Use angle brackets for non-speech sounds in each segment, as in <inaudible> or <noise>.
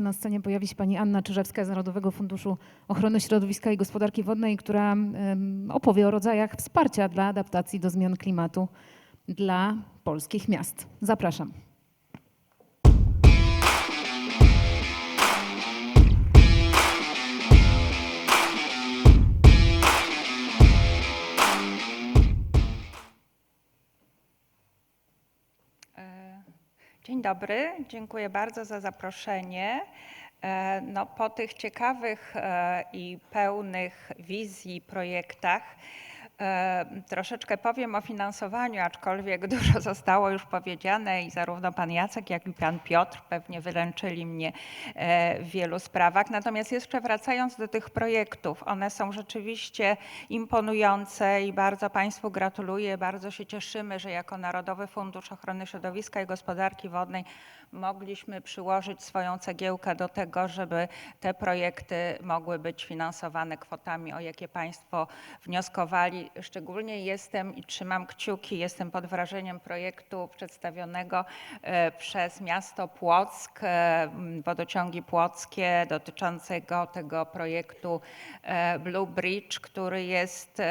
Na scenie pojawi się pani Anna Czyżewska z Narodowego Funduszu Ochrony Środowiska i Gospodarki Wodnej, która opowie o rodzajach wsparcia dla adaptacji do zmian klimatu dla polskich miast. Zapraszam. Dzień dobry, dziękuję bardzo za zaproszenie. E, No, po tych ciekawych e, i pełnych wizji projektach troszeczkę powiem o finansowaniu, aczkolwiek <laughs> dużo zostało już powiedziane i zarówno pan Jacek, jak i pan Piotr pewnie wyręczyli mnie e, w wielu sprawach. Natomiast jeszcze wracając do tych projektów, one są rzeczywiście imponujące i bardzo Państwu gratuluję. Bardzo się cieszymy, że jako Narodowy Fundusz Ochrony Środowiska i Gospodarki Wodnej mogliśmy przyłożyć swoją cegiełkę do tego, żeby te projekty mogły być finansowane kwotami, o jakie Państwo wnioskowali. Szczególnie jestem i trzymam kciuki, jestem pod wrażeniem projektu przedstawionego e, przez miasto Płock, e, wodociągi płockie dotyczącego tego projektu e, Blue Bridge, który jest,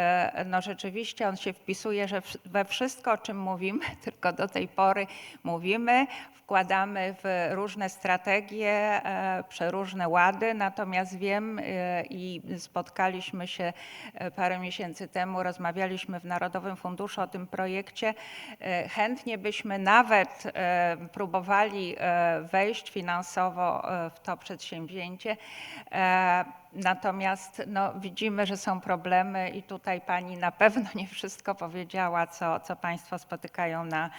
no rzeczywiście on się wpisuje że we wszystko, o czym mówimy, <laughs> tylko do tej pory mówimy, wkładamy w różne strategie, przeróżne łady, natomiast wiem i spotkaliśmy się parę miesięcy temu, rozmawialiśmy w Narodowym Funduszu o tym projekcie. E, Chętnie byśmy nawet e, próbowali e, wejść finansowo w to przedsięwzięcie. Natomiast no, widzimy, że są problemy i tutaj pani na pewno nie wszystko powiedziała, co, co państwo spotykają na,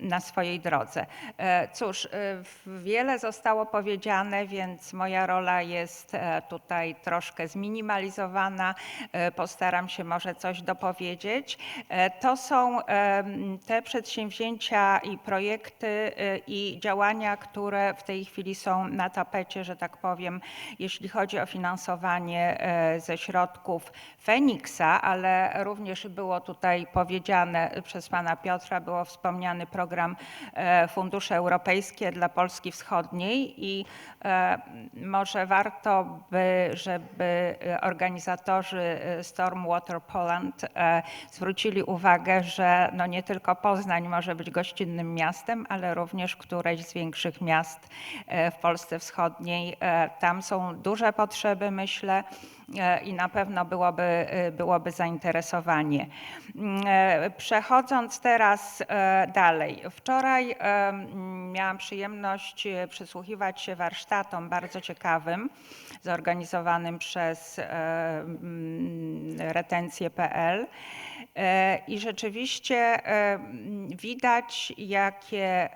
na swojej drodze. E, Cóż, e, wiele zostało powiedziane, więc moja rola jest e, tutaj troszkę zminimalizowana. Postaram się może coś dopowiedzieć. To są te przedsięwzięcia i projekty i działania, które w tej chwili są na tapecie, że tak powiem, jeśli chodzi o finansowanie e, ze środków Feniksa, ale również było tutaj powiedziane przez pana Piotra, było wspomniany program e, Fundusze Europejskie dla Polski Wschodniej i e, może warto by, żeby organizatorzy Stormwater Poland zwrócili uwagę, że no nie tylko Poznań może być gościnnym miastem, ale również któreś z większych miast w Polsce Wschodniej. Tam są duże potrzeby, myślę, e, i na pewno byłoby, e, byłoby zainteresowanie. Mm, e, Przechodząc teraz dalej. Wczoraj miałam przyjemność przysłuchiwać się warsztatom bardzo ciekawym, zorganizowanym przez mm, retencję.pl. I rzeczywiście widać, jakie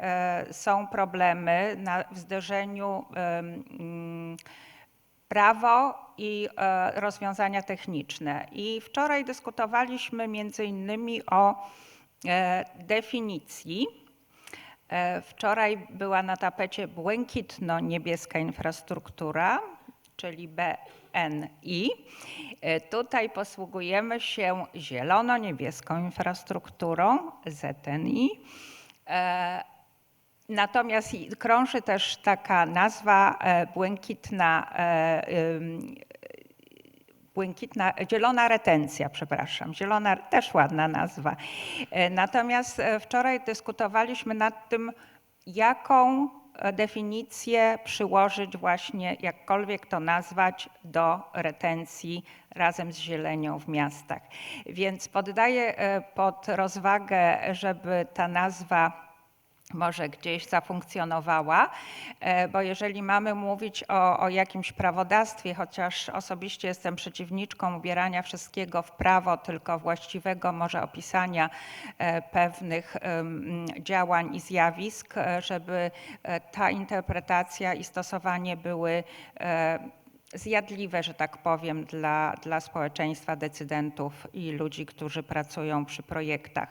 są problemy na, w zderzeniu prawo i e, rozwiązania techniczne. I wczoraj dyskutowaliśmy między innymi o e, definicji. E, Wczoraj była na tapecie błękitno-niebieska infrastruktura, czyli BNI. Tutaj posługujemy się zielono-niebieską infrastrukturą, ZNI. Natomiast krąży też taka nazwa e, błękitna, e, błękitna, zielona retencja, przepraszam, zielona, też ładna nazwa. E, Natomiast wczoraj dyskutowaliśmy nad tym, jaką definicję przyłożyć właśnie, jakkolwiek to nazwać, do retencji razem z zielenią w miastach. Więc poddaję pod rozwagę, żeby ta nazwa może gdzieś zafunkcjonowała, e, bo jeżeli mamy mówić o, o jakimś prawodawstwie, chociaż osobiście jestem przeciwniczką ubierania wszystkiego w prawo, tylko właściwego może opisania e, pewnych działań i zjawisk, e, żeby ta interpretacja i stosowanie były zjadliwe, że tak powiem, dla, dla społeczeństwa, decydentów i ludzi, którzy pracują przy projektach.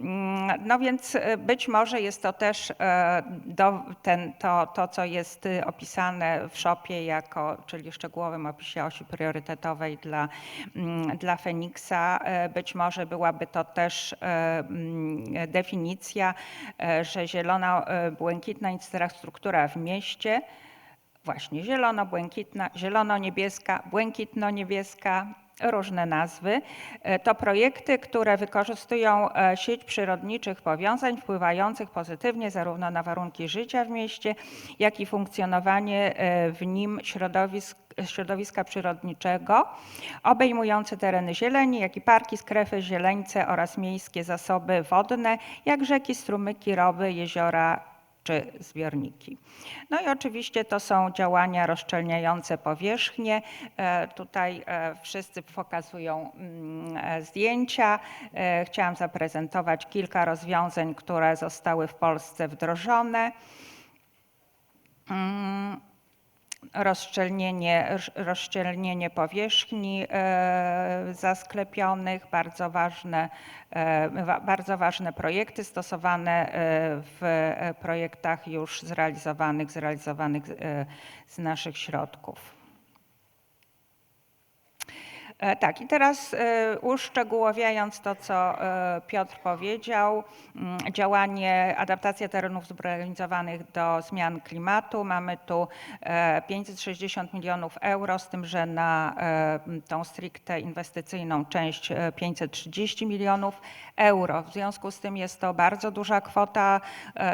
Mm, No więc e, być może jest to też e, do, ten, to, to, co jest y, opisane w szopie jako, czyli szczegółowym opisie osi priorytetowej dla, mm, dla Feniksa. e, Być może byłaby to też e, mm, definicja, że zielona, błękitna infrastruktura w mieście właśnie zielono-błękitna, zielono-niebieska, błękitno-niebieska, różne nazwy. E, To projekty, które wykorzystują e, sieć przyrodniczych powiązań wpływających pozytywnie zarówno na warunki życia w mieście, jak i funkcjonowanie e, w nim środowisk, środowiska przyrodniczego, obejmujące tereny zieleni, jak i parki, skrefy, zieleńce oraz miejskie zasoby wodne, jak rzeki, strumyki, rowy, jeziora czy zbiorniki. No i oczywiście to są działania rozszczelniające powierzchnie. E, Tutaj e, wszyscy pokazują mm, e, zdjęcia. Chciałam zaprezentować kilka rozwiązań, które zostały w Polsce wdrożone. Rozszczelnienie, roz- rozszczelnienie powierzchni e, zasklepionych, bardzo ważne, e, bardzo ważne projekty stosowane e, w projektach już zrealizowanych, zrealizowanych z naszych środków. E, Tak, i teraz e, uszczegółowiając to, co e, Piotr powiedział, mm, działanie adaptacja terenów zurbanizowanych do zmian klimatu. Mamy tu e, 560 milionów euro, z tym, że na tą stricte inwestycyjną część e, 530 milionów euro. W związku z tym jest to bardzo duża kwota.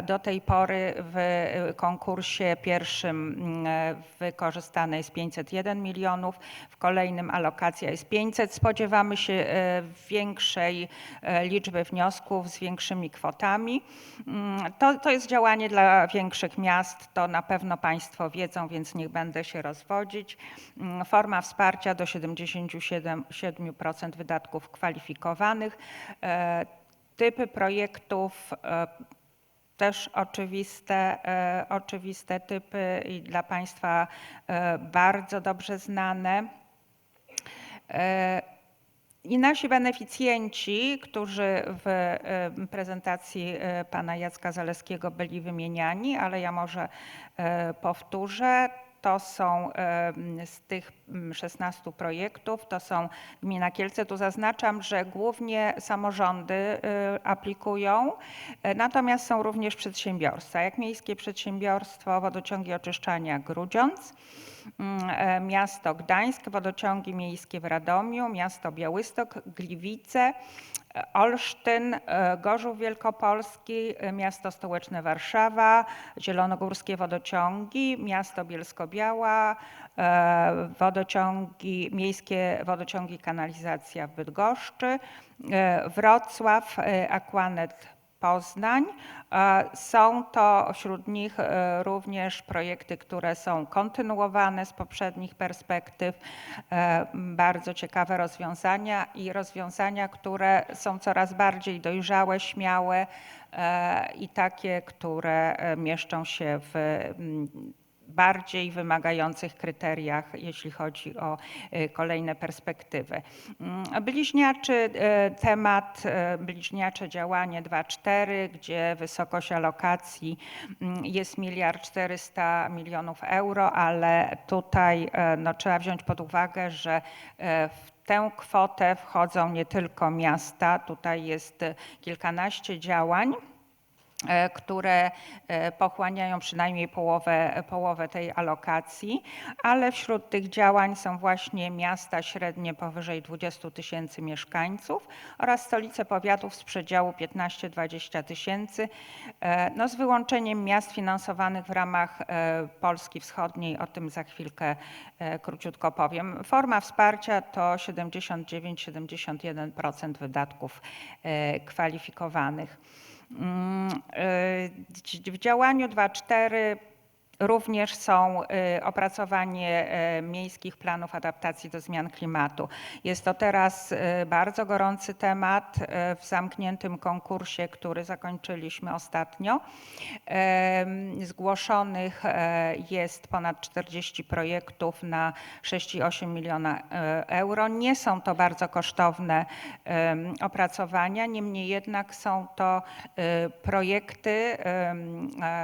Do tej pory w konkursie pierwszym mm, e, wykorzystane jest 501 milionów, w kolejnym alokacja jest 500. Spodziewamy się e, większej e, liczby wniosków z większymi kwotami. Mm, To, to jest działanie dla większych miast, to na pewno Państwo wiedzą, więc nie będę się rozwodzić. Mm, Forma wsparcia do 77% wydatków kwalifikowanych. E, Typy projektów też oczywiste, oczywiste typy i dla Państwa bardzo dobrze znane. E, I nasi beneficjenci, którzy w e, prezentacji e, pana Jacka Zaleskiego byli wymieniani, ale ja może powtórzę. To są z tych 16 projektów, to są gmina Kielce. Tu zaznaczam, że głównie samorządy e, aplikują, e, natomiast są również przedsiębiorstwa, jak Miejskie Przedsiębiorstwo Wodociągi Oczyszczania Grudziądz, mm, e, miasto Gdańsk, wodociągi miejskie w Radomiu, miasto Białystok, Gliwice, e, Olsztyn, Gorzów Wielkopolski, miasto stołeczne Warszawa, Zielonogórskie Wodociągi, miasto Bielsko-Biała, e, wodociągi, miejskie wodociągi kanalizacja w Bydgoszczy, e, Wrocław, e, Aquanet Poznań. Są to wśród nich e, również projekty, które są kontynuowane z poprzednich perspektyw. Bardzo ciekawe rozwiązania i rozwiązania, które są coraz bardziej dojrzałe, śmiałe i takie, które mieszczą się w bardziej wymagających kryteriach, jeśli chodzi o e, kolejne perspektywy. Mm, Bliźniaczy e, temat, e, bliźniacze działanie 2.4, gdzie wysokość alokacji mm, jest miliard 400 milionów euro, ale tutaj no, trzeba wziąć pod uwagę, że w tę kwotę wchodzą nie tylko miasta, tutaj jest kilkanaście działań które e, pochłaniają przynajmniej połowę, połowę tej alokacji, ale wśród tych działań są właśnie miasta średnie powyżej 20 tysięcy mieszkańców oraz stolice powiatów z przedziału 15-20 tysięcy, e, no z wyłączeniem miast finansowanych w ramach e, Polski Wschodniej, o tym za chwilkę e, króciutko powiem. Forma wsparcia to 79-71% wydatków e, kwalifikowanych. Mm, y, W działaniu 2.4 również są y, opracowanie y, miejskich planów adaptacji do zmian klimatu. Jest to teraz y, bardzo gorący temat w zamkniętym konkursie, który zakończyliśmy ostatnio. Zgłoszonych jest ponad 40 projektów na 6,8 miliona euro. Nie są to bardzo kosztowne opracowania, niemniej jednak są to projekty,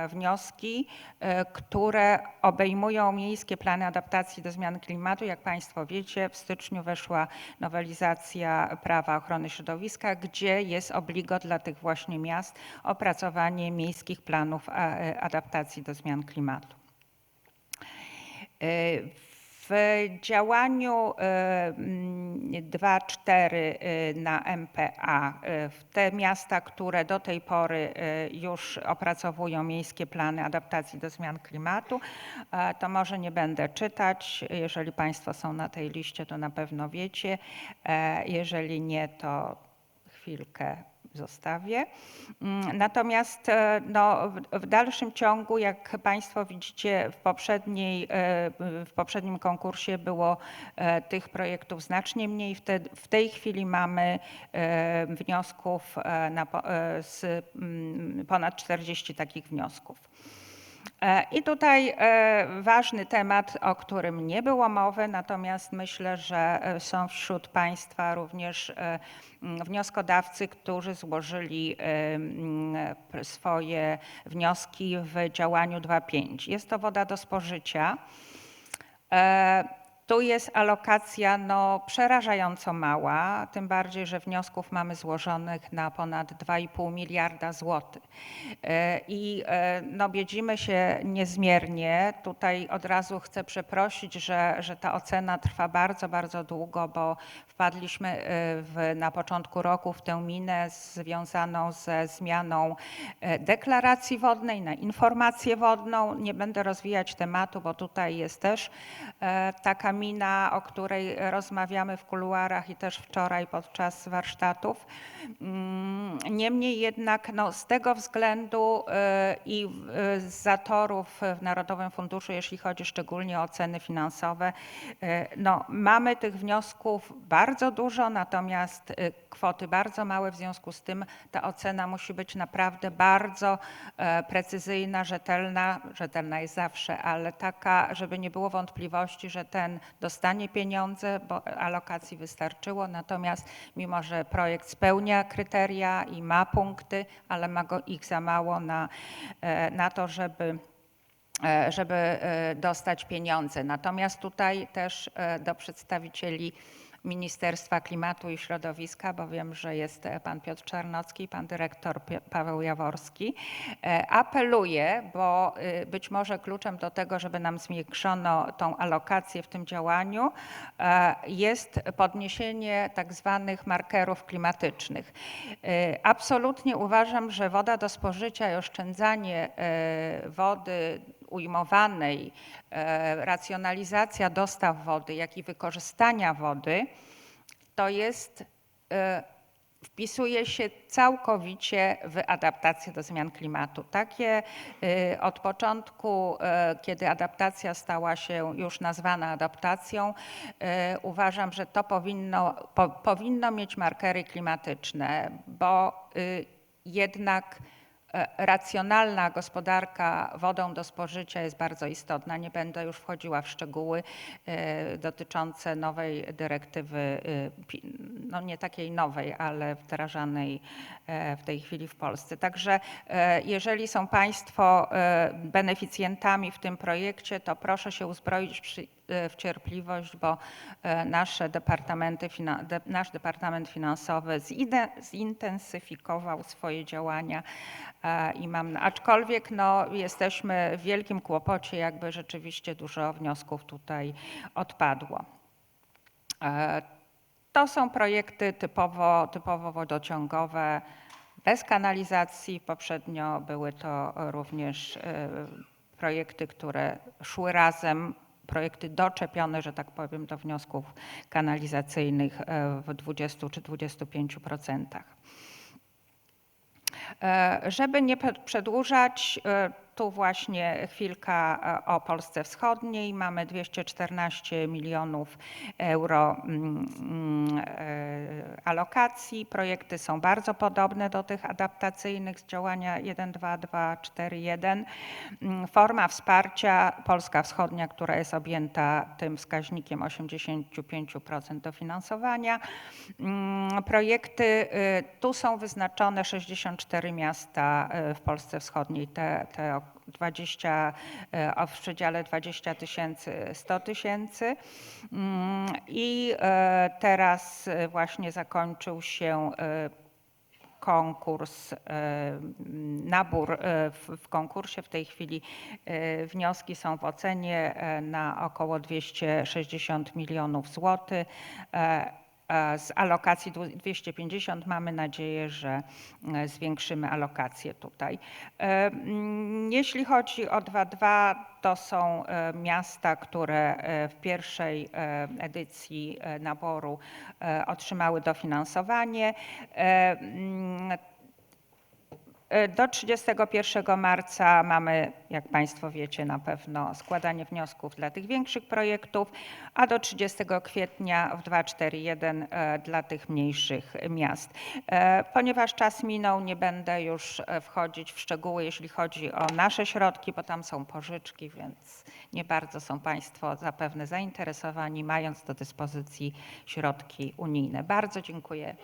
wnioski, e, które obejmują miejskie plany adaptacji do zmian klimatu. Jak Państwo wiecie, w styczniu weszła nowelizacja prawa ochrony środowiska, gdzie jest obligo dla tych właśnie miast opracowanie miejskich planów e, adaptacji do zmian klimatu. W działaniu e, 2-4 e, na MPA, w te miasta, które do tej pory e, już opracowują miejskie plany adaptacji do zmian klimatu, to może nie będę czytać. Jeżeli Państwo są na tej liście, to na pewno wiecie. E, Jeżeli nie, to chwilkę zostawię. Mm, Natomiast e, no, w- dalszym ciągu, jak Państwo widzicie, w, poprzedniej, e, w poprzednim konkursie było e, tych projektów znacznie mniej. W, te, w tej chwili mamy wniosków na, z mm, ponad 40 takich wniosków. E, I tutaj e, ważny temat, o którym nie było mowy, natomiast myślę, że e, są wśród Państwa również wnioskodawcy, którzy złożyli swoje wnioski w działaniu 2.5. Jest to woda do spożycia. Tu jest alokacja no, przerażająco mała, tym bardziej, że wniosków mamy złożonych na ponad 2,5 miliarda złotych. E, I e, no, biedzimy się niezmiernie. Tutaj od razu chcę przeprosić, że, że ta ocena trwa bardzo, bardzo długo, bo wpadliśmy e, w, na początku roku w tę minę związaną ze zmianą deklaracji wodnej na informację wodną. Nie będę rozwijać tematu, bo tutaj jest też taka o której rozmawiamy w kuluarach i też wczoraj podczas warsztatów. Mm, Niemniej jednak no, z tego względu e, i e, z zatorów w Narodowym Funduszu, jeśli chodzi szczególnie o oceny finansowe, e, no, mamy tych wniosków bardzo dużo, natomiast kwoty bardzo małe, w związku z tym ta ocena musi być naprawdę bardzo e, precyzyjna, rzetelna. Rzetelna jest zawsze, ale taka, żeby nie było wątpliwości, że ten dostanie pieniądze, bo alokacji wystarczyło, natomiast mimo, że projekt spełnia kryteria i ma punkty, ale ma go ich za mało na, e, na to, żeby e, żeby e, dostać pieniądze. Natomiast tutaj też do przedstawicieli Ministerstwa Klimatu i Środowiska, bo wiem, że jest e, pan Piotr Czarnocki pan dyrektor Paweł Jaworski. E, Apeluję, bo y, być może kluczem do tego, żeby nam zwiększono tą alokację w tym działaniu, e, jest podniesienie tak zwanych markerów klimatycznych. E, Absolutnie uważam, że woda do spożycia i oszczędzanie e, wody ujmowanej, e, racjonalizacja dostaw wody, jak i wykorzystania wody, to jest, e, wpisuje się całkowicie w adaptację do zmian klimatu. Takie e, od początku, kiedy adaptacja stała się już nazwana adaptacją, uważam, że to powinno, po, powinno mieć markery klimatyczne, bo jednak racjonalna gospodarka wodą do spożycia jest bardzo istotna. Nie będę już wchodziła w szczegóły e, dotyczące nowej dyrektywy, e, no nie takiej nowej, ale wdrażanej e, w tej chwili w Polsce. Także e, jeżeli są Państwo e, beneficjentami w tym projekcie, to proszę się uzbroić e, w cierpliwość, bo e, nasze departamenty, nasz Departament Finansowy zintensyfikował swoje działania e, i mam, aczkolwiek no, jesteśmy w wielkim kłopocie, jakby rzeczywiście dużo wniosków tutaj odpadło. E, To są projekty typowo, typowo wodociągowe, bez kanalizacji. Poprzednio były to również e, projekty, które szły razem, projekty doczepione, że tak powiem, do wniosków kanalizacyjnych e, w 20 czy 25%. E, Żeby nie przedłużać, e, tu właśnie chwilka e, o Polsce Wschodniej. Mamy 214 milionów euro mm, mm, e, alokacji. Projekty są bardzo podobne do tych adaptacyjnych z działania 12241. Mm, Forma wsparcia Polska Wschodnia, która jest objęta tym wskaźnikiem 85% dofinansowania. Projekty, y, tu są wyznaczone 64 miasta y, w Polsce Wschodniej, te, te 20, y, o w przedziale 20 tysięcy, 100 tysięcy. Mm, I y, teraz y, właśnie zakończył się konkurs, e, nabór e, w, konkursie. W tej chwili e, wnioski są w ocenie e, na około 260 milionów złotych. E, Z alokacji dwu- 250 mamy nadzieję, że e, zwiększymy alokację tutaj. E, Jeśli chodzi o 2.2, to są miasta, które w pierwszej edycji naboru otrzymały dofinansowanie. E, Do 31 marca mamy, jak Państwo wiecie na pewno, składanie wniosków dla tych większych projektów, a do 30 kwietnia w 241 e, dla tych mniejszych miast. E, Ponieważ czas minął, nie będę już wchodzić w szczegóły, jeśli chodzi o nasze środki, bo tam są pożyczki, więc nie bardzo są Państwo zapewne zainteresowani, mając do dyspozycji środki unijne. Bardzo dziękuję